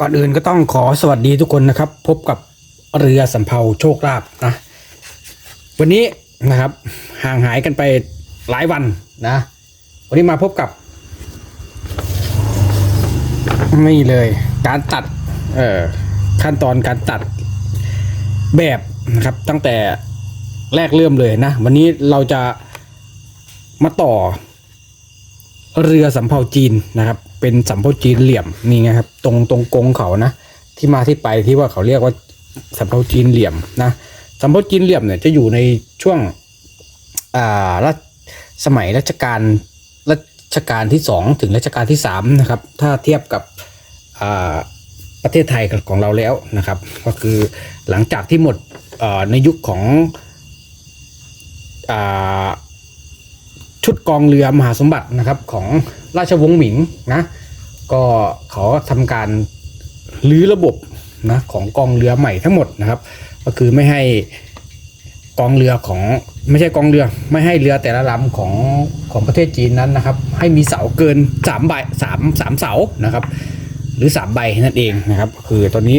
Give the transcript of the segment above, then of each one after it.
ก่อนอื่นก็ต้องขอสวัสดีทุกคนนะครับ พบกับเรือสำเภาโชคลาภนะ วันนี้นะครับ ห่างหายกันไปหลายวันนะ วันนี้มาพบกับ นี่เลย การตัด เอ่อขั้นตอนการตัดแบบนะครับ ตั้งแต่แรกเริ่มเลยนะ วันนี้เราจะมาต่อ เรือสำเภาจีนนะครับ เป็นสำเภาจีนเหลี่ยมนี่ไงครับตรงตรงกงเขานะ ที่มาที่ไปที่ว่าเขาเรียกว่าสำเภาจีนเหลี่ยมนะสำเภาจีนเหลี่ยมเนี่ยจะอยู่ในช่วงอ่ารัชสมัยรัชกาลรัชกาลที่สองถึงรัชกาลที่สามนะครับถ้าเทียบกับอ่าประเทศไทยของเราแล้วนะครับ ก็คือหลังจากที่หมดอ่อในยุคของอ่า ชุดกองเรือมหาสมบัตินะครับของราชวงศ์หมิงนะก็เขาทำการรื้อระบบนะของกองเรือใหม่ทั้งหมดนะครับ ก็คือไม่ให้กองเรือของไม่ใช่กองเรือ ไม่ให้เรือแต่ละลำของของประเทศจีนนั้นนะครับ ให้มีเสาเกินสามใบสามสามเสานะครับ หรือสามใบนั่นเองนะครับ คือตอนนี้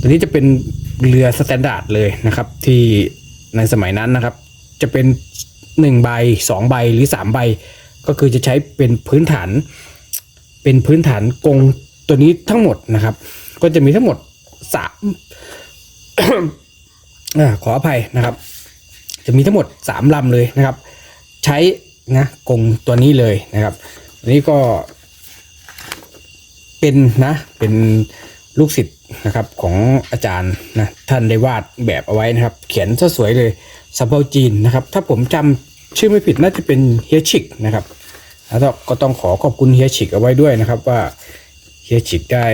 ตัวนี้จะเป็นเรือสแตนดาร์ดเลยนะครับ ที่ในสมัยนั้นนะครับ จะเป็น หนึ่งใบสองใบหรือสามใบ ก็คือจะใช้เป็นพื้นฐาน เป็นพื้นฐานกงตัวนี้ทั้งหมดนะครับ ก็จะมีทั้งหมดสามขออภัยนะครับ จะมีทั้งหมดสามลำเลยนะครับ ใช้นะกงตัวนี้เลยนะครับอันนี้ก็เป็นนะเป็นลูกศิษย์นะครับของอาจารย์นะท่านได้วาดแบบเอาไว้นะครับ เขียนซะสวยเลยสัมเภาจีนนะครับ ถ้าผมจำ ชื่อไม่ผิดน่าจะเป็นเฮียชิกนะครับแล้วก็ต้องขอขอบคุณเฮียชิกเอาไว้ด้วยนะครับว่าเฮียชิกได้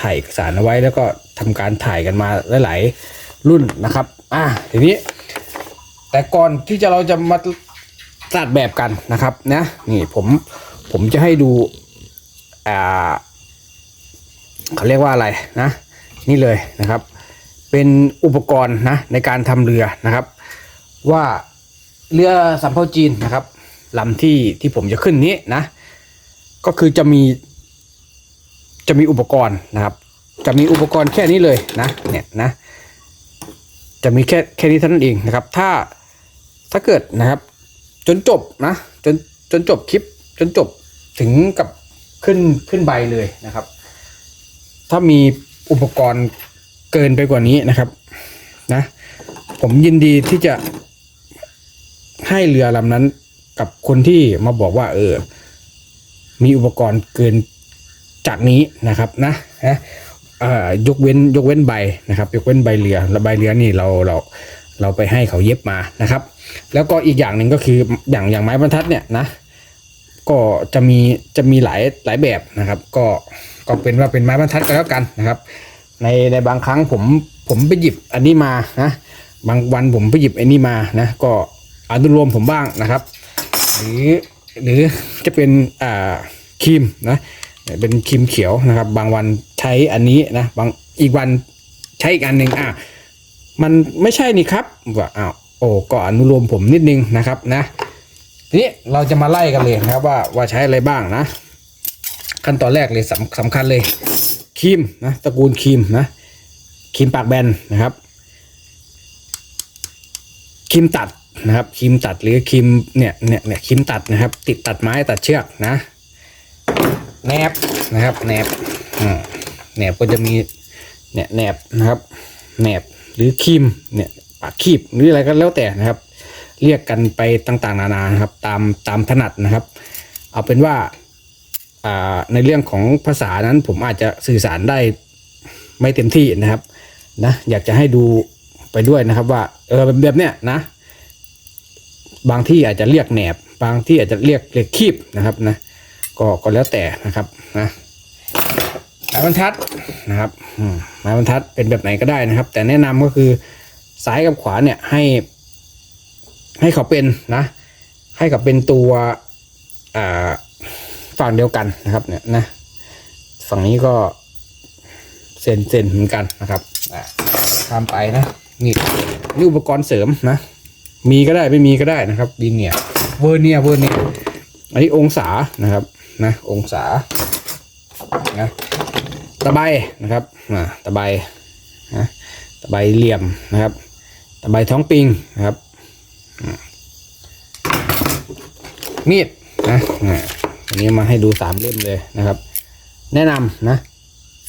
ถ่ายเอกสารเอาไว้แล้วก็ทำการถ่ายกันมาหลาย ๆ รุ่นนะครับอะทีนี้ แต่ก่อนที่จะเราจะมาตัดแบบกันนะครับนะนี่ผมผมจะให้ดูอ่าเขาเรียกว่าอะไรนะ นี่เลยนะครับ เป็นอุปกรณ์นะในการทำเรือนะครับ ว่า เรือสำเภาจีนนะครับลำที่ที่ผมจะขึ้นนี้นะ ก็คือจะมี จะมีอุปกรณ์นะครับ จะมีอุปกรณ์แค่นี้เลยนะ เนี่ยนะ จะมีแค่แค่นี้เท่านั้นเองนะครับ ถ้าถ้าเกิดนะครับ จนจบนะจนจนจบคลิป จนจบถึงกับขึ้นขึ้นใบเลยนะครับ ถ้ามีอุปกรณ์เกินไปกว่านี้นะครับ นะ ผมยินดีที่จะ ให้เรือลำนั้นกับคนที่มาบอกว่า เออ มีอุปกรณ์เกินจากนี้นะครับนะนะยกเว้นยกเว้นใบนะครับ ยกเว้นใบเรือแล้วใบเรือนี่เราเราเราไปให้เขาเย็บมานะครับ แล้วก็อีกอย่างหนึ่งก็คืออย่างอย่างไม้บรรทัดเนี่ยนะ ก็จะมีจะมีหลายหลายแบบนะครับ ก็ก็เป็นว่าเป็นไม้บรรทัดกันแล้วกันนะครับ ในในบางครั้งผมผมไปหยิบอันนี้มานะบางวันผมไปหยิบอันนี้มานะ ก็ อนุโลมผมบ้างนะครับ หรือหรือจะเป็นอ่าครีมนะเป็นครีมเขียวนะครับ บางวันใช้อันนี้นะบางอีกวันใช้อีกอันหนึ่งอะมันไม่ใช่นี่ครับว่าอ้าวโอ้ก็อนุโลมผมนิดนึงนะครับนะทีนี้เราจะมาไล่กันเลยนะครับว่าว่าใช้อะไรบ้างนะ ขั้นตอนแรกเลยสำสำคัญเลยครีมนะตระกูลครีมนะครีมปากแบนนะครับครีมตัด นะครับครีมตัดหรือครีมเนี่ยเนี่ยเนี่ยครีมตัดนะครับ ติดตัดไม้ตัดเชือกนะแหนบนะครับแหนบแหนบก็จะมีเนี่ยแหนบนะครับแหนบหรือครีมเนี่ยปากคีบหรืออะไรก็แล้วแต่นะครับ เรียกกันไปต่างๆ นานานะครับ ตามตามถนัดนะครับ เอาเป็นว่าอ่าในเรื่องของภาษานั้นผมอาจจะสื่อสารได้ไม่เต็มที่นะครับนะอยากจะให้ดูไปด้วยนะครับว่าเออแบบเนี้ยนะ บางที่อาจจะเรียกแหนบ บางที่อาจจะเรียกเรียกคีบนะครับนะก็ก็แล้วแต่นะครับนะไม้บรรทัดนะครับอไม้บรรทัดเป็นแบบไหนก็ได้นะครับ แต่แนะนำก็คือซ้ายกับขวาเนี่ยให้ ให้เขาเป็นนะ ให้เขาเป็นตัวฝั่งเดียวกันนะครับ เนี่ยนะ ฝั่งนี้ก็เซนเซนเหมือนกันนะครับอ่าทำไปนะนี่นี่อุปกรณ์เสริมนะ มีก็ได้ไม่มีก็ได้นะครับดีเนียเวอร์เนียเวอร์เนียอันนี้องศานะครับนะองศานะตะไบนะครับอ่าตะไบนะตะไบเหลี่ยมนะครับ ตะไบท้องปิงนะครับมีดนะอ่าอันนี้มาให้ดูสามเล่มเลยนะครับ แนะนำนะ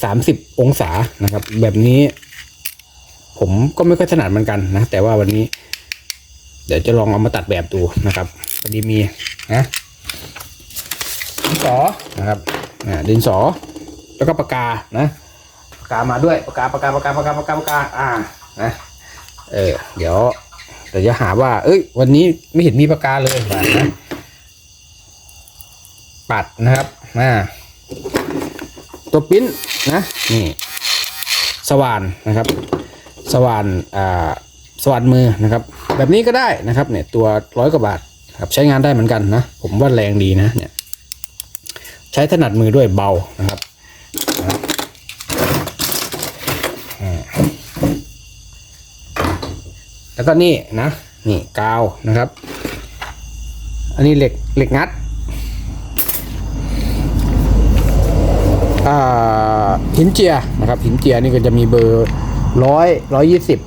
สามสิบองศานะครับ แบบนี้ ผมก็ไม่ค่อยถนัดเหมือนกันนะแต่ว่าวันนี้ เดี๋ยวจะลองเอามาตัดแบบดูนะครับพอดีมีนะดินสอนะครับอ่าดินสอ แล้วก็ปากกานะปากกามาด้วยปากกาปากกาปากกาปากกาปากกาปากกาอ่านะเออเดี๋ยวเดี๋ยวจะหาว่า เอ้ย วันนี้ไม่เห็นมีปากกาเลยว่านะปัดนะครับอ่าตัวปริ้นนะนี่สว่านนะครับ สว่านอ่า สว่านมือนะครับ แบบนี้ก็ได้นะครับเนี่ยตัวร้อยกว่าบาทครับใช้งานได้เหมือนกันนะ ผมว่าแรงดีนะเนี่ยใช้ถนัดมือด้วยเบานะครับแล้วก็นี่นะนี่กาวนะครับ อันนี้เหล็กเหล็กงัดอ่าหินเจียนะครับหินเจียนี่ก็จะมีเบอร์ร้อยร้อยยี่สิบ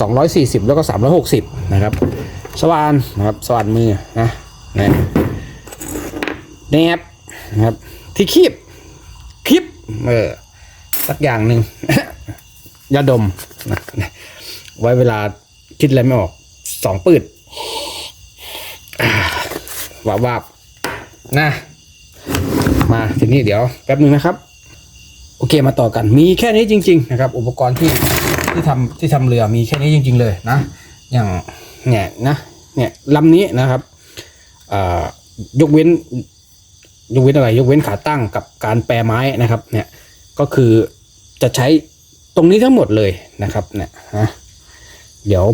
สองร้อยสี่สิบแล้วก็สามร้อยหกสิบนะครับ สว่านนะครับสว่านมือนะนะแนบนะครับที่คีบคลิปเออสักอย่างหนึ่งยาดมนะไว้เวลาคิดอะไรไม่ออกสองปืดอ่าวาบวาบนะมาทีนี้เดี๋ยวแป๊บหนึ่งนะครับ โอเคมาต่อกันมีแค่นี้จริง ๆ นะครับ อุปกรณ์ที่ ที่ทำที่ทำเรือมีแค่นี้จริง ๆ เลยนะ อย่างเนี่ยนะเนี่ยลำนี้นะครับยกเว้นยกเว้นอะไร ยกเว้นขาตั้งกับการแปรไม้นะครับ เนี่ยก็คือจะใช้ตรงนี้ทั้งหมดเลยนะครับ เนี่ยนะเดี๋ยว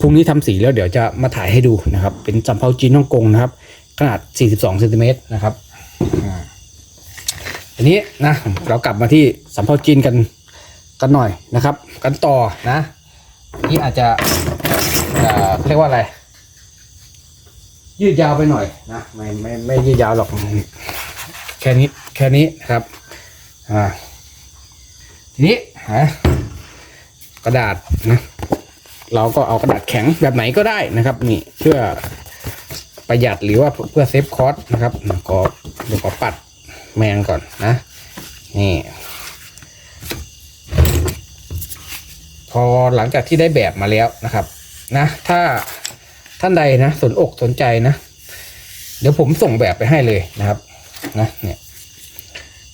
พรุ่งนี้ทำสีแล้วเดี๋ยวจะมาถ่ายให้ดูนะครับ เป็นจำเพาจีนฮ่องกงนะครับ ขนาด 42เซนติเมตรนะครับทีนี้นะเรากลับมาที่สำเภาจีนกัน กันหน่อยนะครับ กันต่อนะนี่อาจจะเอ่อเรียกว่าอะไร ยืดยาวไปหน่อยนะไม่ไม่ไม่ยืดยาวหรอกแค่นี้แค่นี้นะครับอ่าทีนี้ฮะกระดาษนะเราก็เอากระดาษแข็งแบบไหนก็ได้นะครับ นี่เพื่อประหยัดหรือว่าเพื่อเซฟคอสนะครับขอเดี๋ยวขอปัดแมงก่อนนะนี่ อหลังจากที่ได้แบบมาแล้วนะครับนะถ้าท่านใดนะสนอกสนใจนะ เดี๋ยวผมส่งแบบไปให้เลยนะครับนะเนี่ย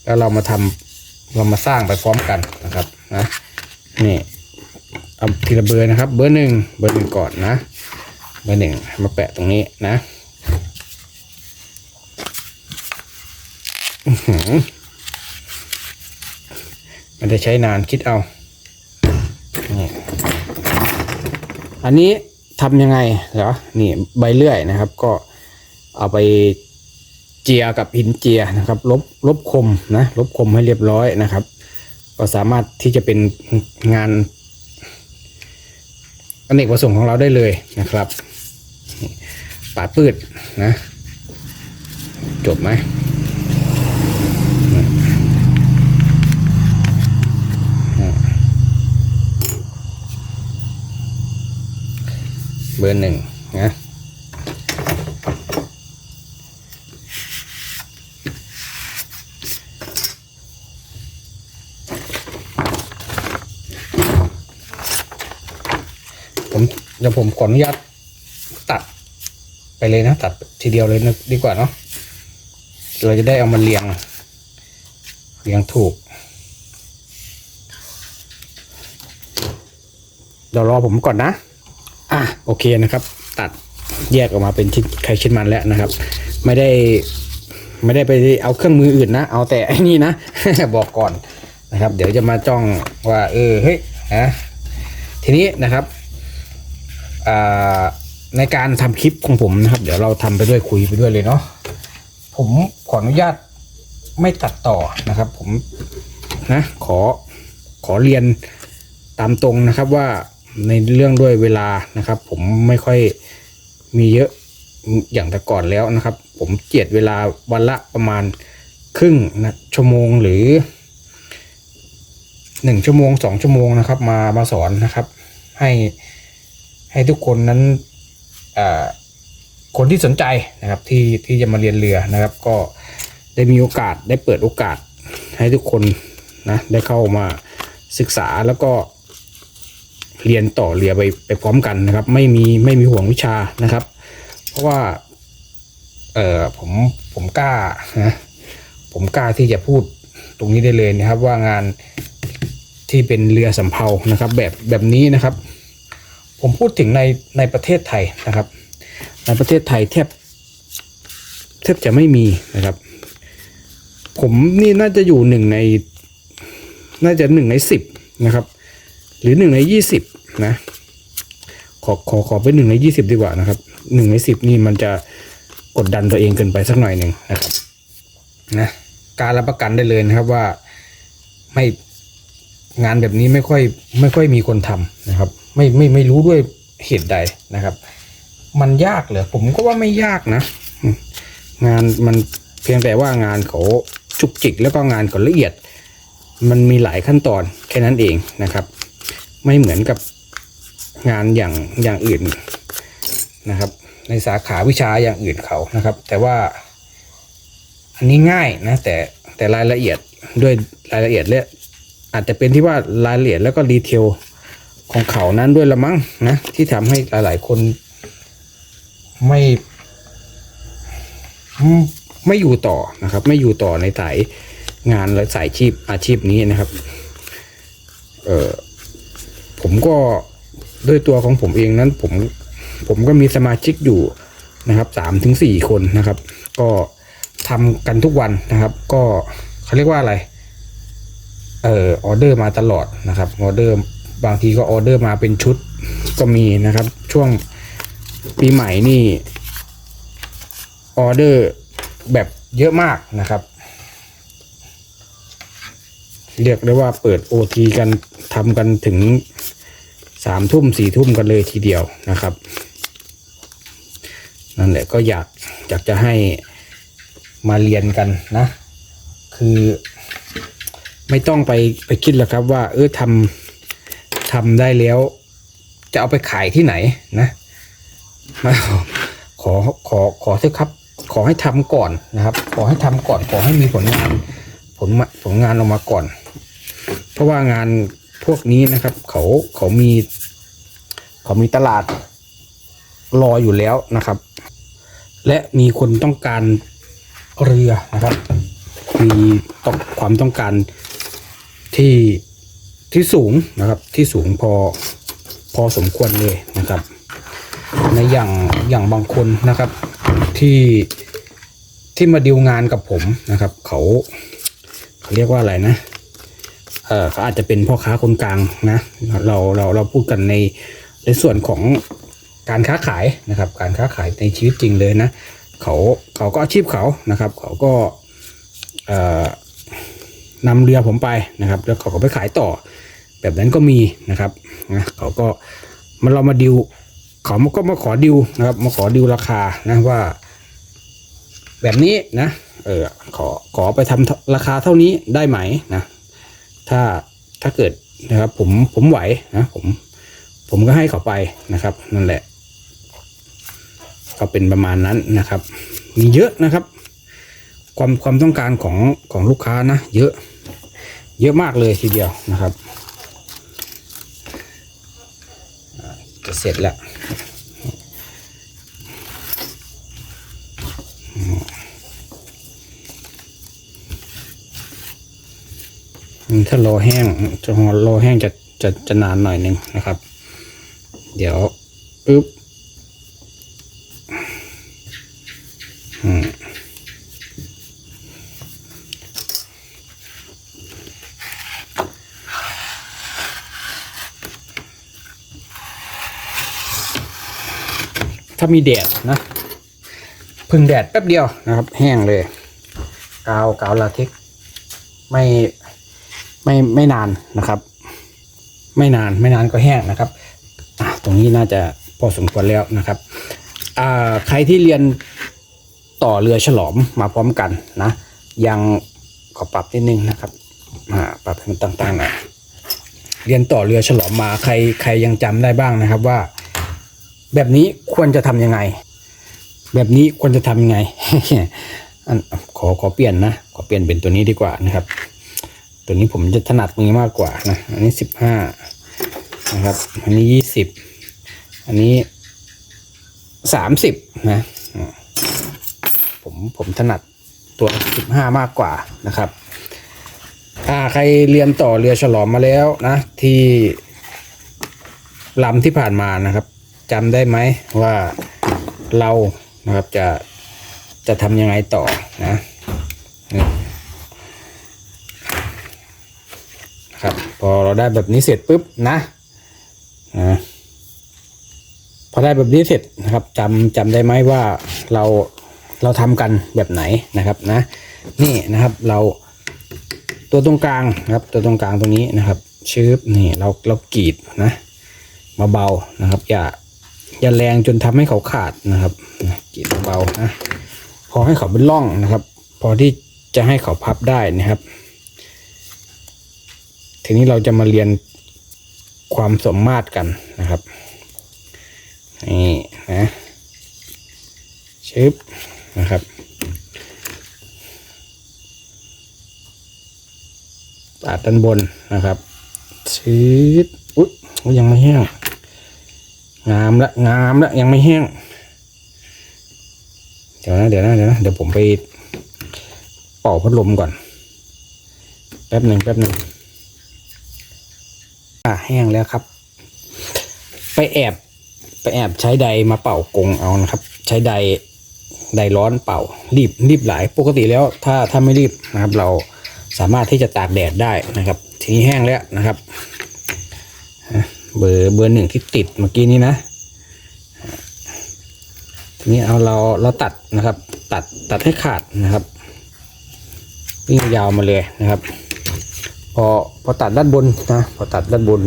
แล้วเรามาทำเรามาสร้างไปพร้อมกันนะครับนะนี่เอาทีละเบอร์นะครับ เบอร์หนึ่งเบอร์หนึ่งก่อนนะ เบอร์หนึ่งมาแปะตรงนี้นะอื้อหือมันจะใช้นานคิดเอา นี่อันนี้ทำยังไงเหรอนี่ใบเลื่อยนะครับ ก็เอาไปเจียกับหินเจียนะครับ ลบลบคมนะลบคมให้เรียบร้อยนะครับ ก็สามารถที่จะเป็นงานอเนกประสงค์ของเราได้เลยนะครับปาดปืดนะ จบไหม บอร์หนึ่งนะผมเดี๋ยวผมขออนุญาตตัดไปเลยนะ ตัดทีเดียวเลยนะดีกว่าเนาะเราจะได้เอามาเรียง เรียงถูก เดี๋ยวรอผมก่อนนะ อะโอเคนะครับ ตัดแยกออกมาเป็นชิ้นใครชิ้นมันแล้วนะครับ ไม่ได้ไม่ได้ไปเอาเครื่องมืออื่นนะ เอาแต่ไอ้นี่นะ บอกก่อนนะครับ เดี๋ยวจะมาจ้องว่า เออเฮ้ยนะทีนี้นะครับในการทำคลิปของผมนะครับ เดี๋ยวเราทำไปด้วยคุยไปด้วยเลยเนาะผมขออนุญาตไม่ตัดต่อนะครับ ผมนะขอขอเรียนตามตรงนะครับว่า ในเรื่องด้วยเวลานะครับ ผมไม่ค่อยมีเยอะอย่างแต่ก่อนแล้วนะครับ ผมเจียดเวลาวันละประมาณครึ่งนะชั่วโมงหรือหนึ่งชั่วโมงสองชั่วโมงนะครับ มามาสอนนะครับ ให้ให้ทุกคนนั้นคนที่สนใจนะครับที่ที่จะมาเรียนเรือนะครับ ก็ได้มีโอกาสได้เปิดโอกาสให้ทุกคนนะได้เข้ามาศึกษาแล้วก็ เรียนต่อเรือไปไปพร้อมกันนะครับ ไม่มีไม่มีห่วงวิชานะครับ เพราะว่า เออผมผมกล้านะผมกล้าที่จะพูดตรงนี้ได้เลยนะครับ ว่างานที่เป็นเรือสำเภานะครับ แบบแบบนี้นะครับ ผมพูดถึงในในประเทศไทยนะครับ ในประเทศไทยแทบแทบจะไม่มีนะครับ ผมนี่น่าจะอยู่หนึ่งใน น่าจะหนึ่งในสิบนะครับ หรือหนึ่งในยี่สิบนะขอขอขอเป็นหนึ่งในยี่สิบดีกว่านะครับหนึ่งในสิบนี่มันจะกดดันตัวเองเกินไปสักหน่อยหนึ่งนะครับนะการรับประกันได้เลยนะครับว่าไม่งานแบบนี้ไม่ค่อยไม่ค่อยมีคนทำนะครับ ไม่ไม่ไม่รู้ด้วยเหตุใดนะครับ มันยากเหรอผมก็ว่าไม่ยากนะ งานมันเพียงแต่ว่างานเขาจุกจิกแล้วก็งานเขาละเอียด มันมีหลายขั้นตอนแค่นั้นเองนะครับ ไม่เหมือนกับงานอย่างอย่างอื่นนะครับ ในสาขาวิชาอย่างอื่นเขานะครับ แต่ว่าอันนี้ง่ายนะแต่แต่รายละเอียดด้วยรายละเอียดและอาจจะเป็นที่ว่ารายละเอียดแล้วก็ดีเทลของเขานั้นด้วยละมั้งนะที่ทำให้หลาย ๆ คนไม่ไม่อยู่ต่อนะครับ ไม่อยู่ต่อในสายงานและสายชีพอาชีพนี้นะครับ เออ ผมก็ด้วยตัวของผมเองนั้นผมผมก็มีสมาชิกอยู่นะครับสามถึงสี่คนนะครับ ก็ทำกันทุกวันนะครับ ก็เขาเรียกว่าอะไรเอ่อออเดอร์มาตลอดนะครับออเดอร์บางทีก็ออเดอร์มาเป็นชุดก็มีนะครับ ช่วงปีใหม่นี่ออเดอร์แบบเยอะมากนะครับ เรียกได้ว่าเปิดโอทีกันทำกันถึงสามทุ่มสี่ทุ่มกันเลยทีเดียวนะครับ นั่นแหละก็อยากอยากจะให้มาเรียนกันนะ คือไม่ต้องไปไปคิดหรอกครับว่า เออทำทำได้แล้ว จะเอาไปขายที่ไหนนะมาขอขอขอเถอะครับ ขอให้ทำก่อนนะครับ ขอให้ทำก่อนขอให้มีผลงาน ลผลงานออกมาก่อน เพราะว่างานพวกนี้นะครับ เขาเขามี เขามีตลาดรออยู่แล้วนะครับ และมีคนต้องการเรือนะครับ มีต้องความต้องการที่ที่สูงนะครับ ที่สูงพอพอสมควรเลยนะครับ ในอย่างอย่างบางคนนะครับที่ที่มาดีลงานกับผมนะครับ เขา เรียกว่าอะไรนะเออเขาอาจจะเป็นพ่อค้าคนกลางนะ เราเราเราพูดกันในในส่วนของการค้าขายนะครับ การค้าขายในชีวิตจริงเลยนะเขาเขาก็อาชีพเขานะครับ เขาก็เอ่อนำเรือผมไปนะครับ แล้วเขาก็ไปขายต่อ แบบนั้นก็มีนะครับนะเขาก็มาเรามาดิวเขาก็มาขอดิวนะครับ มาขอดิวราคานะว่า แบบนี้นะ เออขอขอไปทำราคาเท่านี้ได้ไหมนะถ้าถ้าเกิดนะครับผมผมไหวนะผมผมก็ให้เขาไปนะครับ นั่นแหละ ก็เป็นประมาณนั้นนะครับ มีเยอะนะครับ ความความต้องการของของลูกค้านะ เยอะ เยอะมากเลยทีเดียวนะครับจะเสร็จแล้ว ถ้ารอแห้งจะหอรอแห้งจะจะจะนานหน่อยหนึ่งนะครับ เดี๋ยวอึ๊บถ้ามีแดดนะพึ่งแดดแป๊บเดียวนะครับ แห้งเลย กาวกาวลาเท็กไม่ ไม่ไม่นานนะครับ ไม่นานไม่นานก็แห้งนะครับตรงนี้น่าจะพอสมควรแล้วนะครับใครที่เรียนต่อเรือฉลอมมาพร้อมกันนะ ยังขอปรับนิดนึงนะครับอ่าปรับให้มันต่างๆหน่อยเรียนต่อเรือฉลอมมาใครใครยังจำได้บ้างนะครับว่า แบบนี้ควรจะทำยังไง แบบนี้ควรจะทำยังไงอันขอขอเปลี่ยนนะขอเปลี่ยนเป็นตัวนี้ดีกว่านะครับ ตัวนี้ผมจะถนัดมือมากกว่านะ อันนี้สิบห้านะครับ อันนี้ยี่สิบ อันนี้สามสิบนะ ผมผมถนัดตัวสิบห้ามากกว่านะครับ ถ้าใครเรียนต่อเรือฉลอมมาแล้วนะ ที่ลำที่ผ่านมานะครับจำได้ไหมว่าเรานะครับจะจะทำยังไงต่อนะนี่นะครับ พอเราได้แบบนี้เสร็จปุ๊บนะนะพอได้แบบนี้เสร็จนะครับจำจำได้ไหมว่าเราเราทำกันแบบไหนนะครับนะ นี่นะครับเราตัวตรงกลางนะครับ ตัวตรงกลางตรงนี้นะครับชืบนี่เราเรากรีดนะมาเบานะครับ อย่าอย่าแรงจนทำให้เขาขาดนะครับกรีดเบาๆนะพอให้เขาเป็นร่องนะครับ พอที่จะให้เขาพับได้นะครับ ทีนี้เราจะมาเรียนความสมมาตรกันนะครับ นี่นะชึบนะครับตัดด้านบนนะครับชืดอุ๊ยยังไม่แห้ง งามละงามละยังไม่แห้ง เดี๋ยวนะเดี๋ยวนะเดี๋ยวนะเดี๋ยวผมไปเป่าพัดลมก่อน แป๊บหนึ่งแป๊บหนึ่ง แห้งแล้วครับ ไปแอบไปแอบใช้ใดมาเป่ากงเอานะครับ ใช้ใดใดร้อนเป่ารีบรีบหลายปกติแล้วถ้าถ้าไม่รีบนะครับ เราสามารถที่จะตากแดดได้นะครับ ทีนี้แห้งแล้วนะครับ เบอร์เบอร์หนึ่งที่ติดเมื่อกี้นี้นะทีนี้เอาเราเราตัดนะครับ ตัดตัดให้ขาดนะครับวิ่งยาวมาเลยนะครับ พอพอตัดด้านบนนะพอตัดด้านบน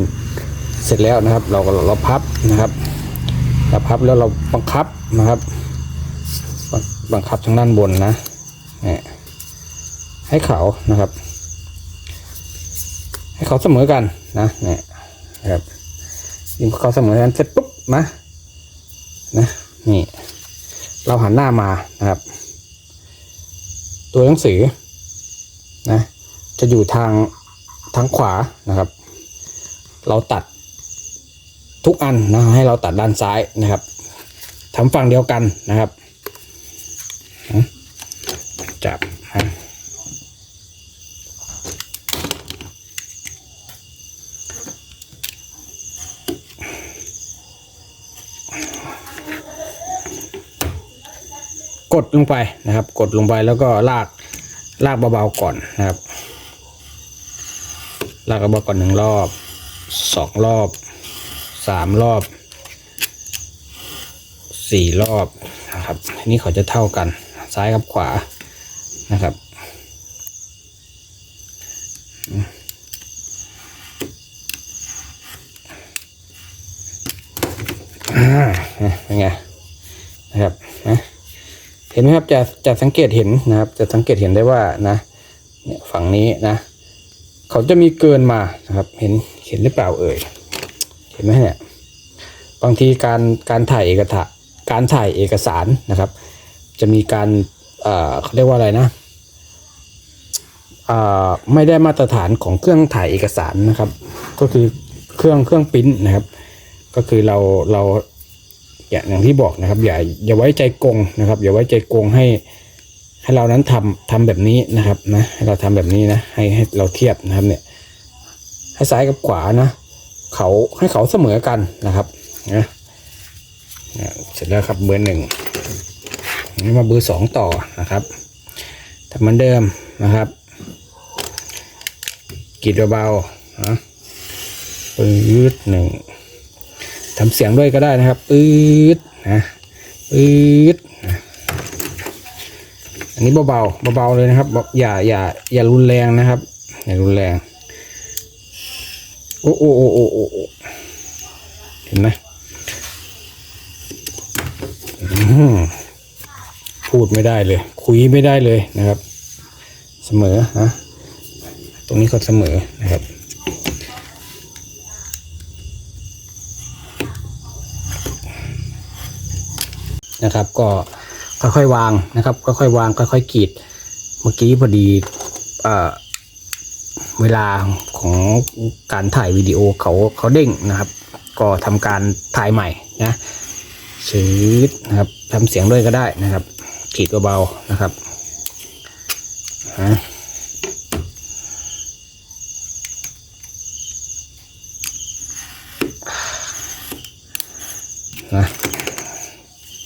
เสร็จแล้วนะครับ เราก็เราพับนะครับเราพับแล้วเราบังคับนะครับ บังบังคับทางด้านบนนะเนี่ยให้เขานะครับ ให้เขาเสมอกันนะเนี่ยนะครับยิ่งเขาเสมอกันเสร็จปุ๊บนะนะนี่เราหันหน้ามานะครับ ตัวหนังสือนะจะอยู่ทาง ทางขวานะครับ เราตัดทุกอันนะให้เราตัดด้านซ้ายนะครับทำฝั่งเดียวกันนะครับจับนะกดลงไปนะครับ กดลงไปแล้วก็ลากลากเบาๆก่อนนะครับ ลากกระบอกก่อนหนึ่งรอบสองรอบสามรอบสี่รอบนะครับทีนี้เขาจะเท่ากันซ้ายกับขวานะครับอ่าเป็นไงนะครับนะเห็นไหมครับจะจะสังเกตเห็นนะครับ จะสังเกตเห็นได้ว่านะเนี่ยฝั่งนี้นะ เขาจะมีเกินมานะครับ เห็นเห็นหรือเปล่าเอ่ยเห็นไหมเนี่ยบางทีการการถ่ายเอกสารการถ่ายเอกสารนะครับ จะมีการเอ่อเขาเรียกว่าอะไรนะอ่าไม่ได้มาตรฐานของเครื่องถ่ายเอกสารนะครับ ก็คือเครื่องเครื่องปริ้นนะครับ ก็คือเราเราอย่าอย่างที่บอกนะครับ อย่าอย่าไว้ใจกงนะครับ อย่าไว้ใจกงให้ ให้เรานั้นทำทำแบบนี้นะครับนะให้เราทำแบบนี้นะให้ให้เราเทียบนะครับเนี่ยให้ซ้ายกับขวานะเขาให้เขาเสมอกันนะครับนะเสร็จแล้วครับเบอร์หนึ่งมาเบอร์สองต่อนะครับทำเหมือนเดิมนะครับกรีดเบาๆนะปื๊ดหนึ่งทำเสียงด้วยก็ได้นะครับปื๊ดนะปื๊ด อันนี้เบาๆเบาๆเลยนะครับอย่าอย่าอย่ารุนแรงนะครับ อย่ารุนแรง โอ้โอ้โอ้โอ้โอ้เห็นไหมพูดไม่ได้เลย คุยไม่ได้เลยนะครับ เสมอฮะตรงนี้ก็เสมอนะครับนะครับก็ ค่อยๆวางนะครับ ค่อยๆวาง ค่อยๆกรีด เมื่อกี้พอดีเอ่อเวลาของการถ่ายวิดีโอเขาเขาเด้งนะครับ ก็ทำการถ่ายใหม่นะชืดนะครับทำเสียงด้วยก็ได้นะครับกรีดเบาๆนะครับฮะนะ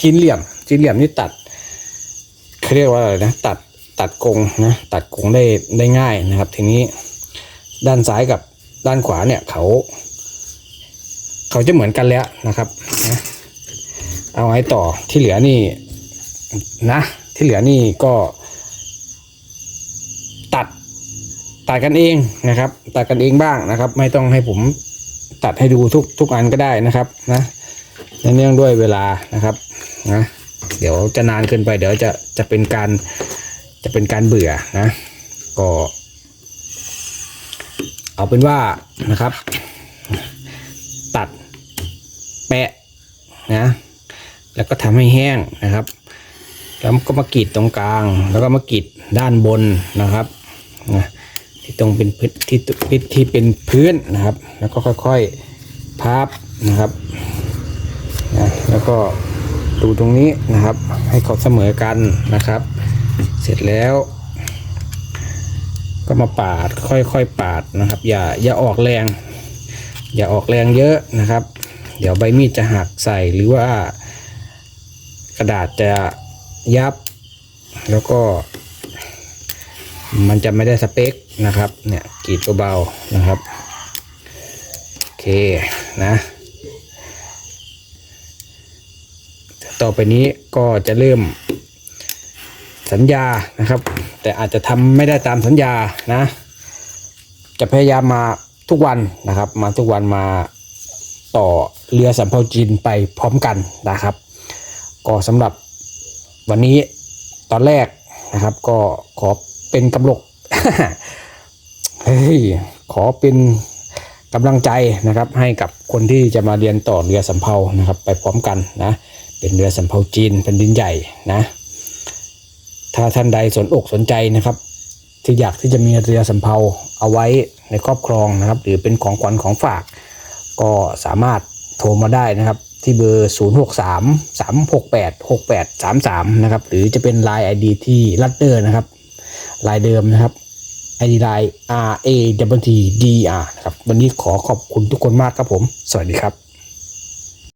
จีนเหลี่ยมจีนเหลี่ยมนี่ตัด เขาเรียกว่าอะไรนะตัดตัดกรงนะตัดกรงได้ได้ง่ายนะครับ ทีนี้ด้านซ้ายกับด้านขวาเนี่ยเขา เขาจะเหมือนกันแล้วนะครับนะเอาไว้ต่อที่เหลือนี่นะ ที่เหลือนี่ก็ ตัดตัดกันเองนะครับ ตัดกันเองบ้างนะครับ ไม่ต้องให้ผมตัดให้ดูทุกทุกอันก็ได้นะครับนะเนื่องด้วยเวลานะครับนะ เดี๋ยวจะนานเกินไปเดี๋ยวจะจะเป็นการจะเป็นการเบื่อนะ ก็ เอาเป็นว่านะครับ ตัดแปะนะแล้วก็ทำให้แห้งนะครับ แล้วก็มากรีดตรงกลาง แล้วก็มากรีดด้านบนนะครับนะที่ตรงเป็นพื้นที่ที่ที่เป็นพื้นนะครับ แล้วก็ค่อยๆพับนะครับนะแล้วก็ ดูตรงนี้นะครับ ให้เขาเสมอกันนะครับ เสร็จแล้ว ก็มาปาดค่อยๆปาดนะครับ อย่าอย่าออกแรง อย่าออกแรงเยอะนะครับ เดี๋ยวใบมีดจะหักใส่หรือว่ากระดาษจะยับ แล้วก็ มันจะไม่ได้สเปคนะครับ เนี่ยกรีดเบาๆนะครับ โอเคนะ ต่อไปนี้ก็จะเริ่มสัญญานะครับ แต่อาจจะทำไม่ได้ตามสัญญานะ จะพยายามมาทุกวันนะครับ มาทุกวันมาต่อเรือสำเภาจีนไปพร้อมกันนะครับ ก็สำหรับวันนี้ตอนแรกนะครับ ก็ขอเป็นกำลกเฮ้ยขอเป็นกำลังใจนะครับ ให้กับคนที่จะมาเรียนต่อเรือสำเภานะครับ ไปพร้อมกันนะ เป็นเรือสำเภาจีนเป็นดินใหญ่นะ ถ้าท่านใดสนอกสนใจนะครับ ที่อยากที่จะมีเรือสำเภาเอาไว้ในครอบครองนะครับ หรือเป็นของขวัญของฝาก ก็สามารถโทรมาได้นะครับที่เบอร์ 0 6 3 3 6 8 6 8 3 3 นะครับ หรือจะเป็น Line ID ที่ลัดเดอร์นะครับ ลายเดิมนะครับ ID Line R A W T D R นะครับ วันนี้ขอขอบคุณทุกคนมากครับผม สวัสดีครับ